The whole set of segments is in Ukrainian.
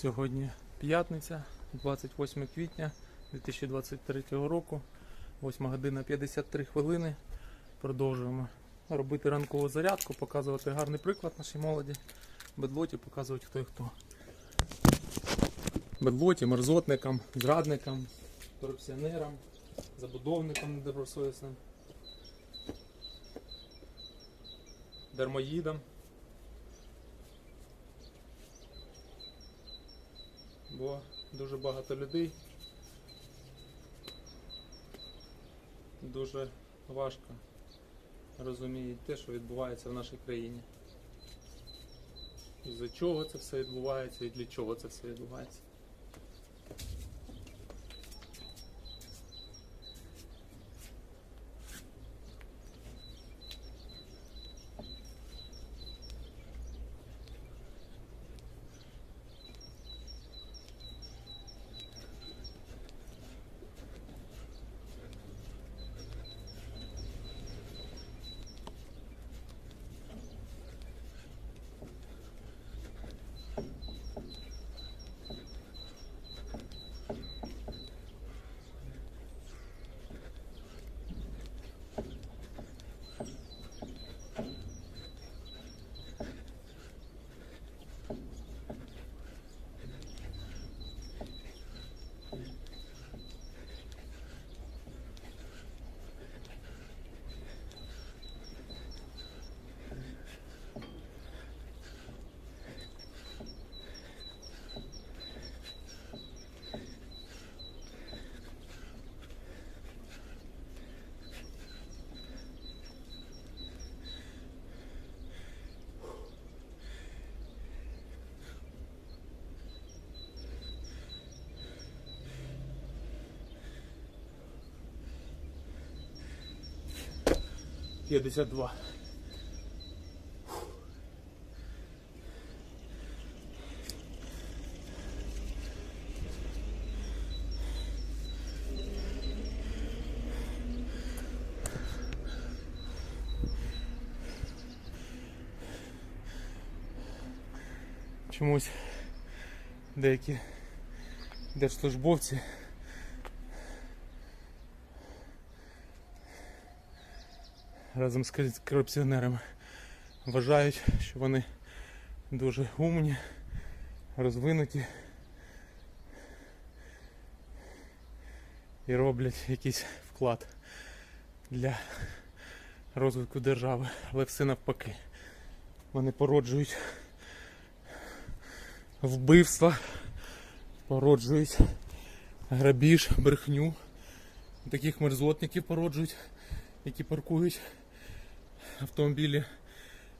Сьогодні п'ятниця, 28 квітня 2023 року, 8 година 53 хвилини. Продовжуємо робити ранкову зарядку, показувати гарний приклад нашій молоді. Бедлоті показувати хто і хто. Бедлоті, мерзотникам, зрадникам, корупціонерам, забудовникам недобросовісним, дармоїдам. Бо дуже багато людей. Дуже важко розуміють те, що відбувається в нашій країні. І за чого це все відбувається і для чого це все відбувається. П'ятдесят два. Чомусь деякі держслужбовці разом з кор- корупціонерами вважають, що вони дуже умні, розвинуті і роблять якийсь вклад для розвитку держави, але все навпаки. Вони породжують вбивства, породжують грабіж, брехню. Таких мерзотників породжують, які паркують автомобілі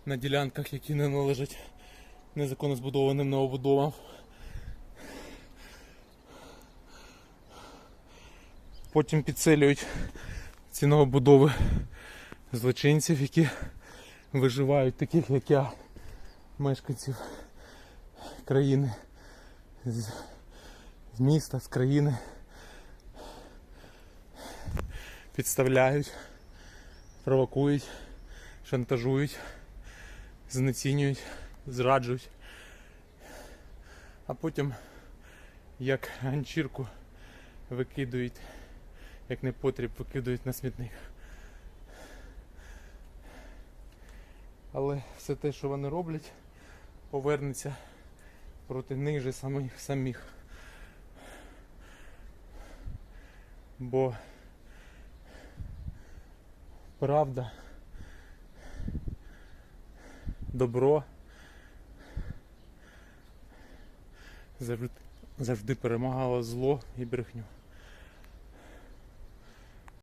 на ділянках, які не належать незаконно збудованим новобудовам. Потім підселюють ці новобудови злочинців, які виживають, таких як я, мешканців країни, з, з міста, з країни. Підставляють, провокують, шантажують, знецінюють, зраджують. А потім як ганчірку викидують, як непотріб викидують на смітник. Але все те, що вони роблять, повернеться проти них же самих самих. Бо правда, добро завжди, перемагало зло і брехню.